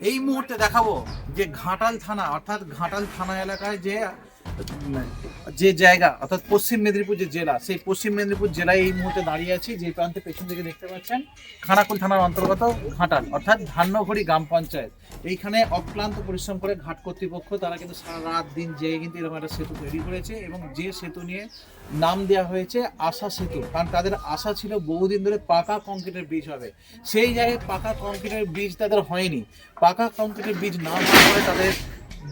এই মুহূর্তে দেখাবো যে ঘাটাল থানা অর্থাৎ ঘাটাল থানা এলাকায় যে যে জায়গা, অর্থাৎ পশ্চিম মেদিনীপুর যে জেলা, সেই পশ্চিম মেদিনীপুর জেলায় এই মুহূর্তে দাঁড়িয়ে আছি, যে প্রান্তে পেছন দিকে দেখতে পাচ্ছেন খানাকুল থানার অন্তর্গত ঘাটাল, অর্থাৎ ধান্যঘড়ি গ্রাম পঞ্চায়েত। এইখানে অক্লান্ত পরিশ্রম করে ঘাট কর্তৃপক্ষ, তারা কিন্তু সারা রাত দিন যেয়ে কিন্তু এরকম একটা সেতু তৈরি করেছে এবং যে সেতু নিয়ে নাম দেওয়া হয়েছে আশা সেতু, কারণ তাদের আশা ছিল বহুদিন ধরে পাকা কংক্রিটের ব্রিজ হবে। সেই জায়গায় পাকা কংক্রিটের ব্রিজ তাদের হয়নি। পাকা কংক্রিটের ব্রিজ না হওয়ার তাদের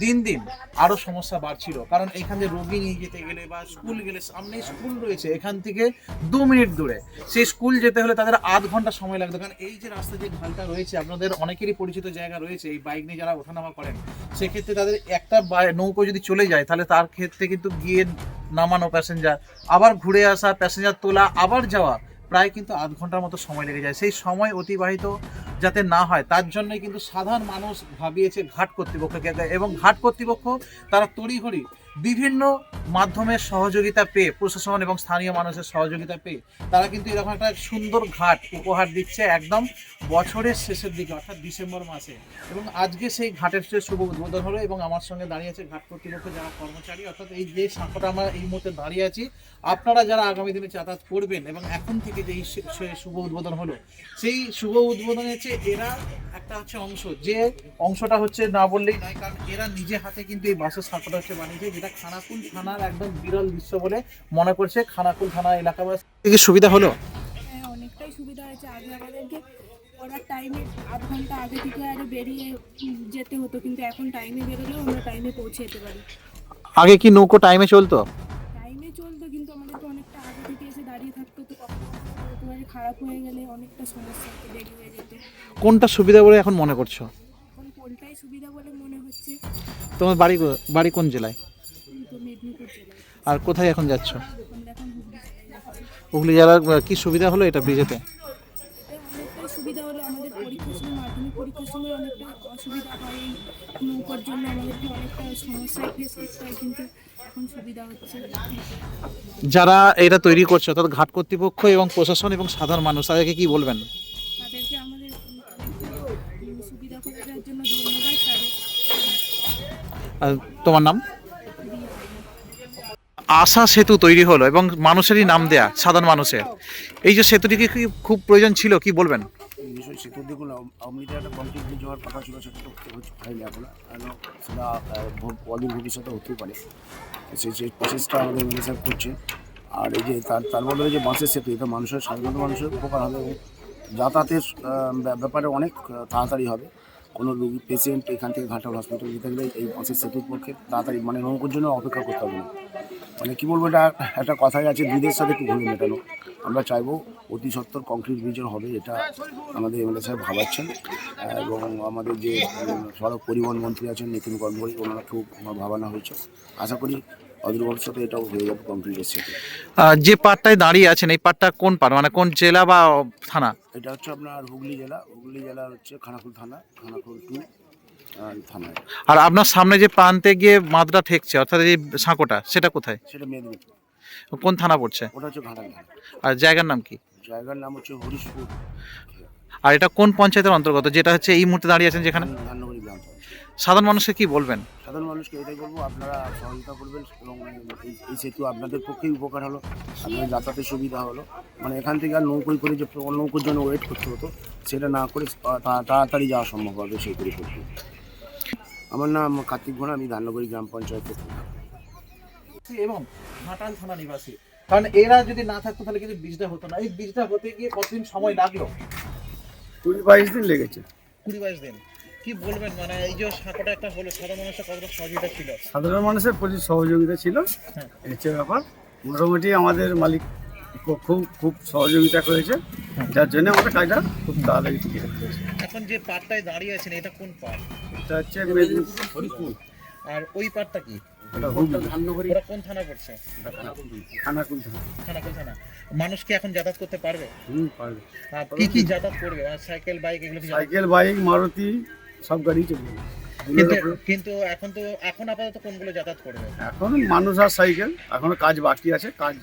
দিন দিন আরও সমস্যা বাড়ছিল। কারণ এখান রোগী নিয়ে যেতে গেলে বা স্কুল গেলে সামনে স্কুল রয়েছে, এখান থেকে দু মিনিট দূরে। সেই স্কুল যেতে হলে তাদের আধ ঘণ্টা সময় লাগতো। কারণ এই যে রাস্তা যে ঢালটা রয়েছে, আপনাদের অনেকেরই পরিচিত জায়গা রয়েছে, এই বাইক নিয়ে যারা ওঠানামা করেন, সেক্ষেত্রে তাদের একটা নৌকো যদি চলে যায়, তাহলে তার ক্ষেত্রে কিন্তু গিয়ে নামানো প্যাসেঞ্জার আবার ঘুরে আসা প্যাসেঞ্জার তোলা, আবার যাওয়া প্রায় কিন্তু আধ ঘণ্টার মতো সময় লেগে যায়। সেই সময় অতিবাহিত যাতে না হয়, তার জন্যই কিন্তু সাধারণ মানুষ ভাবিয়েছে ঘাট কর্তৃপক্ষকে। এবং ঘাট কর্তৃপক্ষ তারা তড়িঘড়ি বিভিন্ন মাধ্যমের সহযোগিতা পেয়ে, প্রশাসন এবং স্থানীয় মানুষের সহযোগিতা পেয়ে, তারা কিন্তু এরকম একটা সুন্দর ঘাট উপহার দিচ্ছে একদম বছরের শেষের দিকে, অর্থাৎ ডিসেম্বর মাসে। এবং আজকে সেই ঘাটের সে শুভ উদ্বোধন হলো এবং আমার সঙ্গে দাঁড়িয়ে আছে ঘাট কর্তৃপক্ষ যারা কর্মচারী, অর্থাৎ এই যে সাঁকোটা আমরা এই মুহূর্তে দাঁড়িয়ে আছি, আপনারা যারা আগামী দিনে যাতায়াত করবেন এবং এখন থেকে যে শুভ উদ্বোধন হলো, সেই শুভ উদ্বোধনে হচ্ছে এরা একটা হচ্ছে অংশ, যে অংশটা হচ্ছে না বললেই নয়, কারণ এরা নিজে হাতে কিন্তু এই বাসের সাঁকোটা হচ্ছে বানিয়েছে, যেটা খানাকুল থানার একদম বিরল দৃশ্য বলে মনে করছে খানাকুল থানা এলাকাবাসী কি সুবিধা হলো? হ্যাঁ অনেকটাই সুবিধা হয়েছে। আগে আমাদেরকে পড়ার টাইমে আধ ঘণ্টা আগে থেকে আরে বেরিয়ে যেতে হতো কিন্তু এখন টাইমে বেরোলেও আমরা টাইমে পৌঁছে যেতে পারি। আগে কি নৌকো টাইমে চলতো? টাইমে চলতো কিন্তু আমাদের তো অনেকটা আগে থেকে এসে দাঁড়িয়ে থাকতো তো একেবারে খারাপ হয়ে গেলে অনেকটা সমস্যা হতো দেরি হয়ে যেত। কোনটা সুবিধা বলে এখন মনে করছ? এখন কোনটাই সুবিধা বলে মনে হচ্ছে? তোমার বাড়ি বাড়ি কোন জেলায়? আর কোথায় এখন যাচ্ছ? হুগলি জেলার কি সুবিধা হলো এটা ব্রিজেতে? সুবিধা হলো আমাদের পরীক্ষার সময় মাধ্যমিক পরীক্ষার সময় অনেকটা অসুবিধা হয় এই নৌকার জন্য আমাদেরকে অনেকটা সমস্যায় ফেস করতে হয় কিন্তু এখন সুবিধা হচ্ছে। যারা এটা তৈরি করছে অর্থাৎ ঘাট কর্তৃপক্ষ এবং প্রশাসন এবং সাধারণ মানুষ তাদেরকে কি বলবেন? তাদেরকে আমাদের সুবিধা করে দেওয়ার জন্য ধন্যবাদ তাদের আর তোমার নাম? আশা সেতু তৈরি হলো এবং মানুষেরই নাম দেয়া, সাধারণ মানুষের। এই যে সেতুটিকে কি খুব প্রয়োজন ছিল, কি বলবেন? অমৃত একটা কথা সেটা ভবিষ্যতে পারে। সেই প্রসেসটা আর এই যে তার তার বদলে যে বাসের সেতু, এটা মানুষের সাধারণত মানুষের উপকার হবে যাতায়াতের ব্যাপারে অনেক তাড়াতাড়ি হবে। কোনো রোগী পেশেন্ট এখান থেকে ঘাটাল হসপিটাল যেতে গেলে এই বাসের সেতুর পক্ষে তাড়াতাড়ি মানে নৌকোর জন্য অপেক্ষা করতে হবে না। মানে কী বলব, এটা একটা কথাই আছে দুধের সাথে একটু ঘুরে মেটানো আমরা চাইব অতি সত্তর কংক্রিট ব্রিজের হবে, এটা আমাদের এমএলএ সাহেব ভাবাচ্ছেন। এবং আমাদের যে সড়ক পরিবহন মন্ত্রী আছেন নিতিন গডকরি ওনাকেও ভাবানো হয়েছে। আশা করি অদূর ভবিষ্যতে এটাও হয়ে যাবে কংক্রিটের সেতু যে পাটটায় দাঁড়িয়ে আছেন এই পাটটা কোন পার মানে কোন জেলা বা থানা? এটা হচ্ছে আপনার হুগলি জেলা। হুগলি জেলা হচ্ছে খানাকুল থানা খানাকুল টু থানায়। আর আপনার সামনে যে প্রান্তে গিয়ে বাঁধটা ঠেকছে অর্থাৎ এই সাঁকোটা সেটা কোথায়? সেটা মেদিনীপুর। কোন থানা পড়ছে? ওটা হচ্ছে ঘাটাল আর জায়গার নাম কি? জায়গার নাম হচ্ছে হরিশপুর। আর এটা কোন পঞ্চায়েতের অন্তর্গত? যেটা হচ্ছে এই মুহূর্তে দাঁড়িয়ে আছেন যেখানে। সাধারণ মানুষকে কি বলবেন? সাধারণ মানুষকে এটাই বলব আপনারা সহযোগিতা করবেন এবং এই সেতু আপনাদের পক্ষেই উপকার হলো আপনাদের যাতায়াতের সুবিধা হলো। মানে এখান থেকে আর নৌকোই করে যে নৌকোর জন্য ওয়েট করতে হতো সেটা না করে তাড়াতাড়ি যাওয়া সম্ভব হবে সেই পরিপ্রেক্ষিতে আমার নাম কার্তিক ঘোড়া আমি ধান্নগরী গ্রাম পঞ্চায়েতের। এবং ঘাটাল থানা নিবাসী। কারণ এরা যদি না থাকতো তাহলে কিন্তু বীজটা হতো না। এই বীজটা হতে গিয়ে কতদিন সময় লাগল? কুড়ি বাইশ দিন লেগেছে। কুড়ি বাইশ দিন। কি বলবেন? মানে এই যে সাঁকোটা একটা হলো সাধারণ মানুষের কতটা সহযোগিতা ছিল? সাধারণ মানুষের প্রচুর সহযোগিতা ছিল। হ্যাঁ। এই হচ্ছে ব্যাপার। মোটামুটি আমাদের মালিক খুব- খুব খুব সহযোগিতা করেছে। যার জন্য আমাদের কাজটা খুব তাড়াতাড়ি ঠিক এখন যে পাটটায় দাঁড়িয়ে আছেন এটা কোন পাট এটা হচ্ছে মেদিনীপুর আর ওই পাটটা কি? কোন থানা পড়ছে? খানাকুল থানা। খানাকুল থানা। মানুষ কি এখন যাতায়াত করতে পারবে? হুম পারবে। আর কি কি যাতায়াত করবে? আর সাইকেল বাইক এগুলো কি সাইকেল বাইক মারুতি সব গাড়ি চলবে কিন্তু কিন্তু এখন তো এখন আপাতত কোনগুলো যাতায়াত করবে এখন মানুষ আর সাইকেল এখনও কাজ বাকি আছে কাজ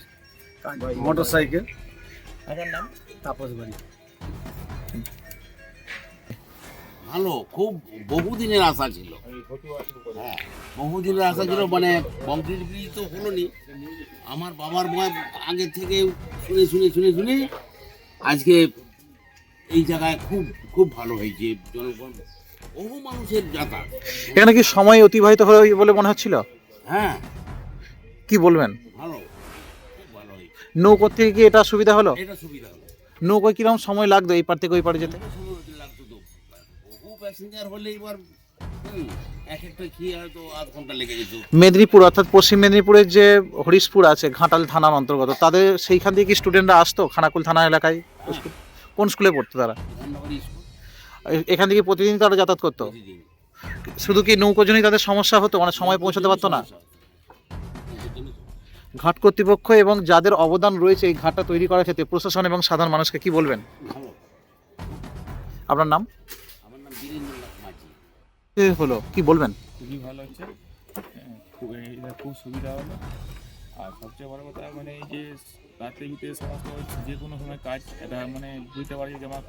কাজ মোটর সাইকেল। আমার নাম? তাপস বাড়ি। ভালো খুব বহুদিনের আশা ছিল। হ্যাঁ বহুদিনের আশা ছিল মানে কংক্রিট ব্রিজ তো হলো নি আমার বাবার বয় আগে থেকে শুনে শুনে শুনে শুনে আজকে এই জায়গায় খুব খুব ভালো হয়েছে। জনগণ বহু মানুষের যাতায়াত। এখানে কি সময় অতিবাহিত হবে বলে মনে হচ্ছিল? হ্যাঁ। কি বলবেন? ভালো। ভালো নৌকো থেকে কি এটা সুবিধা হলো? এটা সুবিধা হলো। নৌকোয় কীরকম সময় লাগতো এই পার থেকে ওই পারে যেতে? মেদিনীপুর অর্থাৎ পশ্চিম মেদিনীপুরের যে হরিশপুর আছে ঘাটাল থানার অন্তর্গত তাদের সেইখান থেকে কি স্টুডেন্টরা আসতো? খানাকুল থানা এলাকায়? কোন স্কুলে পড়তো তারা? এখান থেকে প্রতিদিন তারা যাতায়াত করতো? শুধু কি নৌকোজনই তাদের সমস্যা হতো? মানে সময় পৌঁছাতে পারতো না। ঘাট কর্তৃপক্ষ এবং যাদের অবদান রয়েছে এই ঘাটটা তৈরি করার ক্ষেত্রে প্রশাসন এবং সাধারণ মানুষকে কি বলবেন? আপনার নাম? হলো কি বলবেন? খুবই ভালো হচ্ছে। খুব এটা খুব সুবিধা হলো। আর সবচেয়ে বড় কথা মানে এই যে যে কোনো সময় কাজ এটা মানে বুঝতে পারি যে আমার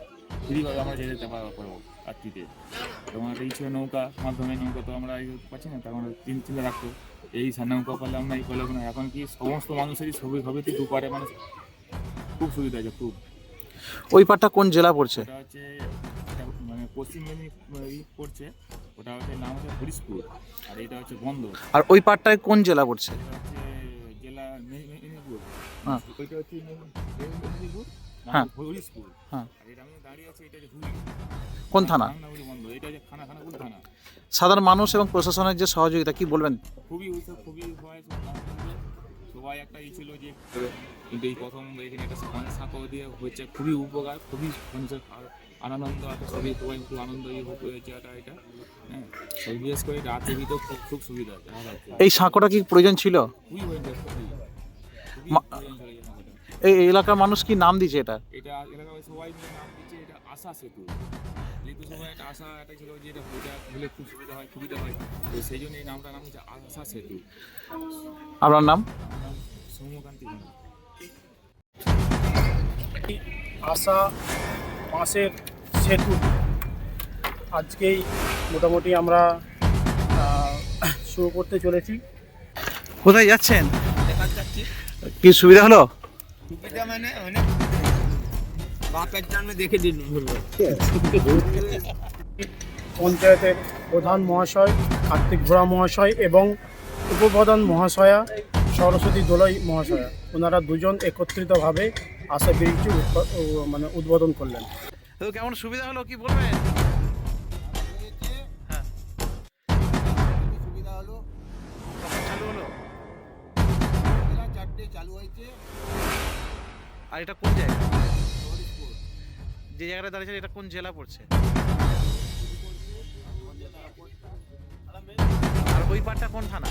ফ্রিভাবে আমরা যেতে যেতে পারব রাত্রিতে তখন একটা ছিল নৌকা মাধ্যমে নৌকা তো আমরা এই পাচ্ছি না তখন তিন তিনটে রাখতো। এই নৌকা পারলে আমরা এই করলে না এখন কি সমস্ত মানুষেরই ছবি ছবিতে দুপারে মানে খুব সুবিধা আছে খুব। ওই পারটা কোন জেলা পড়ছে? ওটা হচ্ছে মানে পশ্চিম মেদিনীপুর পড়ছে ওটা হচ্ছে নাম হচ্ছে হরিশপুর আর এটা হচ্ছে বন্ধ আর ওই পারটায় কোন জেলা পড়ছে? জেলা মেদিনীপুর। হ্যাঁ। ওইটা হচ্ছে মেদিনীপুর। হ্যাঁ। হরিশপুর হ্যাঁ। এটা আমি দাঁড়িয়ে আছে এটা কোন থানা? সাধারণ মানুষ এবং প্রশাসনের যে সহযোগিতা কি বলবেন? খুবই খুবই সবাই একটা ই ছিল যে কিন্তু এই প্রথম এখানে একটা মানে সাঁকো দিয়ে হচ্ছে খুবই উপকার খুবই মানুষের আনন্দ আছে সবই সবাই খুব আনন্দ হয়েছে এটা এটা। হ্যাঁ বিশেষ করে রাতে ভিতরে খুব খুব সুবিধা এই সাঁকোটা কি প্রয়োজন ছিল? খুবই হয়েছে প্রয়োজন ছিল এই এলাকার মানুষ কি নাম দিয়েছে এটা? এটা এলাকায় সবাই মিলে নাম দিচ্ছে এটা আশা সেতু। যেহেতু সবাই একটা আশা একটা ছিল যে এটা হলে খুব সুবিধা হয় সুবিধা হয়। তো সেই জন্য এই নামটার নাম হচ্ছে আশা সেতু। আপনার নাম? সৌম্যকান্তি আশা মাসের সেতু। আজকেই মোটামুটি আমরা শুরু করতে চলেছি। কোথায় যাচ্ছেন? কি সুবিধা হলো? পঞ্চায়েতের প্রধান মহাশয় কার্তিক ঘোড়া মহাশয় এবং উপপ্রধান মহাশয়া সরস্বতী দোলই মহাশয়া। ওনারা দুজন একত্রিতভাবে আশা ব্রিজটি মানে উদ্বোধন করলেন। তো কেমন সুবিধা হলো কি বলবেন? হ্যাঁ। সুবিধা হলো চালু হলো। চারটে চালু হয়েছে। আর এটা কোন জায়গা যে জায়গাটা দাঁড়িয়েছে এটা কোন জেলা পড়ছে? আর ওই পাটটা কোন থানা?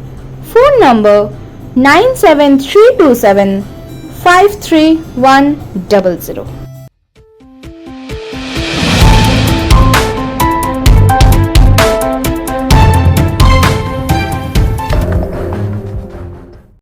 phone number 97327 53100.